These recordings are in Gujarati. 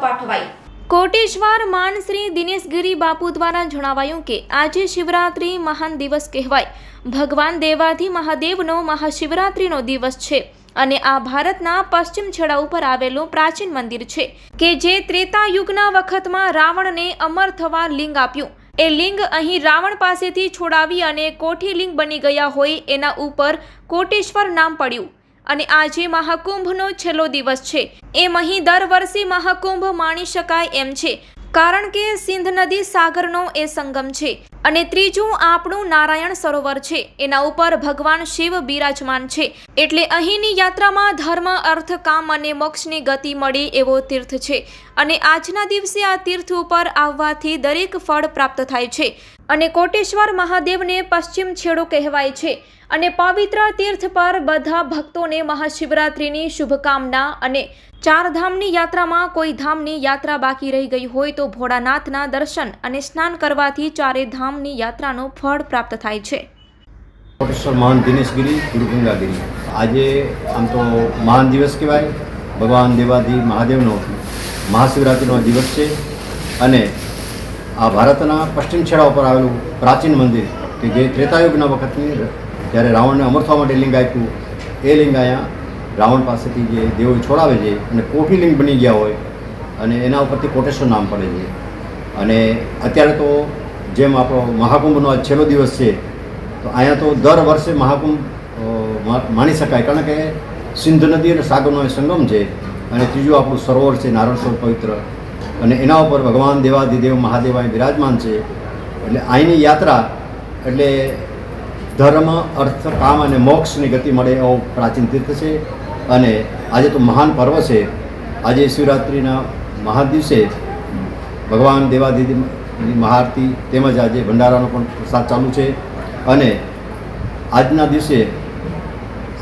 દાખવાઈ કોટેશ્વર માન શ્રી દિનેશગીરી બાપુ દ્વારા જણાવાયું કે આજે શિવરાત્રિ મહાન દિવસ કહેવાય. ભગવાન દેવાધિ મહાદેવનો મહાશિવરાત્રિનો દિવસ છે અને આ ભારતના પશ્ચિમ છેડા ઉપર આવેલું પ્રાચીન મંદિર છે કે જે ત્રેતા યુગના વખતમાં રાવણને અમર થવા લિંગ આપ્યું. એ લિંગ અહીં રાવણ પાસેથી છોડાવી અને કોઠી લિંગ બની ગયા હોય એના ઉપર કોટેશ્વર નામ પડ્યું. અને આજે મહાકુંભનો છેલ્લો દિવસ છે. એમ અહીં દર વર્ષે મહાકુંભ માણી શકાય એમ છે. કારણ કે સિંધ નદી સાગરનો એ સંગમ છે. અને ત્રીજું આપણું નારાયણ સરોવર છે. એના ઉપર ભગવાન શિવ બિરાજમાન છે. એટલે અહીંની યાત્રામાં ધર્મ, અર્થ, કામ અને મોક્ષની ગતિ મળે એવો તીર્થ છે. અને આજના દિવસે આ તીર્થ ઉપર આવવાથી દરેક ફળ પ્રાપ્ત થાય છે. અને કોટેશ્વર મહાદેવને પશ્ચિમ છેડો કહેવાય છે. અને પવિત્ર તીર્થ પર બધા ભક્તોને મહાશિવરાત્રિની શુભકામના અને ચાર ધામની યાત્રામાં કોઈ ધામની યાત્રા બાકી રહી ગઈ હોય તો ભોળાનાથના દર્શન અને સ્નાન કરવાથી ચારે ધામની યાત્રાનું ફળ પ્રાપ્ત થાય છે. કોટેશ્વર મહાન દિનેશગીરી ગુરુગંગાગીરી આજે આમ તો મહાન દિવસ કહેવાય. ભગવાન દેવાદી મહાદેવનો મહાશિવરાત્રિનો દિવસ છે. અને આ ભારતના પશ્ચિમ છેડા ઉપર આવેલું પ્રાચીન મંદિર કે જે ત્રેતાયુગના વખતની જ્યારે રાવણને અમર થવા માટે લિંગ આપ્યું, એ લિંગ અહીંયા રાવણ પાસેથી જે દેવો છોડાવે છે અને કોઠી લિંગ બની ગયા હોય અને એના ઉપરથી કોટેશ્વર નામ પડે છે. અને અત્યારે તો જેમ આપણો મહાકુંભનો આ છેલ્લો દિવસ છે, તો અહીંયા તો દર વર્ષે મહાકુંભ માણી શકાય. કારણ કે સિંધ નદી અને સાગરનો એ સંગમ છે અને ત્રીજું આપણું સરોવર છે, નારાયણ સરોવર પવિત્ર. અને એના ઉપર ભગવાન દેવાધિદેવ મહાદેવ અહીં બિરાજમાન છે. એટલે અહીંની યાત્રા, એટલે ધર્મ, અર્થ, કામ અને મોક્ષની ગતિ મળે એવો પ્રાચીન તીર્થ છે. અને આજે તો મહાન પર્વ છે. આજે શિવરાત્રિના મહાન દિવસે ભગવાન દેવાદિદી મહાઆરતી તેમજ આજે ભંડારાનો પણ પ્રસાદ ચાલુ છે. અને આજના દિવસે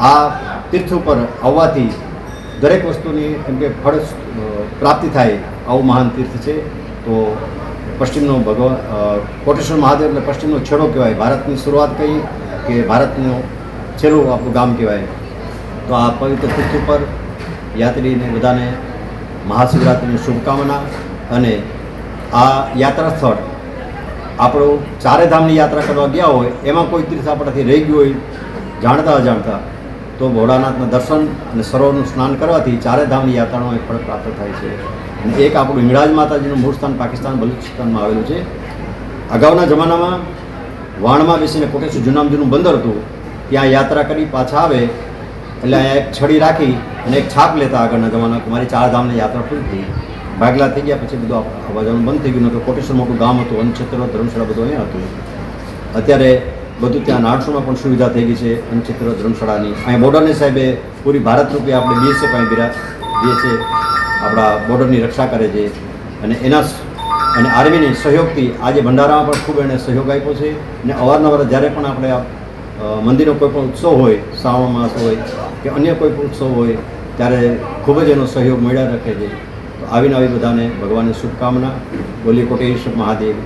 આ તીર્થ ઉપર આવવાથી દરેક વસ્તુની એમ કે ફળ પ્રાપ્તિ થાય આવું મહાન તીર્થ છે. તો પશ્ચિમનો ભગવાન કોટેશ્વર મહાદેવ એટલે પશ્ચિમનો છેડો કહેવાય. ભારતની શરૂઆત કહી કે ભારતનું છેલ્લું આપણું ગામ કહેવાય. તો આ પવિત્ર તીર્થ ઉપર યાત્રીને બધાને મહાશિવરાત્રિની શુભકામના અને આ યાત્રા સ્થળ આપણું ચારે ધામની યાત્રા કરવા ગયા હોય, એમાં કોઈ તીર્થ આપણાથી રહી ગયું હોય, જાણતા અજાણતા તો ભોળાનાથના દર્શન અને સરોવરનું સ્નાન કરવાથી ચારે ધામની યાત્રાનો એક ફળ પ્રાપ્ત થાય છે. અને એક આપણું હિંગળાજ માતાજીનું મૂળ સ્થાન પાકિસ્તાન બલુચિસ્તાનમાં આવેલું છે. અગાઉના જમાનામાં વાણમાં બેસીને કોટેશ્વર જૂનામાં બંદર હતું. ત્યાં યાત્રા કરી પાછા આવે એટલે અહીંયા એક છડી રાખી અને એક છાપ લેતા આગળના જમાના મારી ચાર ધામની યાત્રા પૂરી થઈ. ભાગલા થઈ ગયા પછી બધું આવવા જવાનું બંધ થઈ ગયું. નહોતું કોટેશ્વર મોટું ગામ હતું. વનક્ષેત્ર, ધર્મશાળા બધું અહીંયા હતું. અત્યારે બધું ત્યાં નાણસોમાં પણ સુવિધા થઈ ગઈ છે વનક્ષેત્ર ધર્મશાળાની. અહીંયા બોર્ડરની સાહેબે પૂરી ભારત રૂપે આપણે બીએસએફ અહીં બિરા છે, આપણા બોર્ડરની રક્ષા કરે છે. અને એના અને આર્મીની સહયોગથી આજે ભંડારામાં પણ ખૂબ એણે સહયોગ આપ્યો છે. અને અવારનવાર જ્યારે પણ આપણે મંદિરનો કોઈ પણ ઉત્સવ હોય, શ્રાવણ માસ હોય કે અન્ય કોઈ પણ ઉત્સવ હોય, ત્યારે ખૂબ જ એનો સહયોગ મળ્યા રાખે છે. તો આવીને આવી બધાને ભગવાનની શુભકામના. બોલી કોટેશ્વર મહાદેવ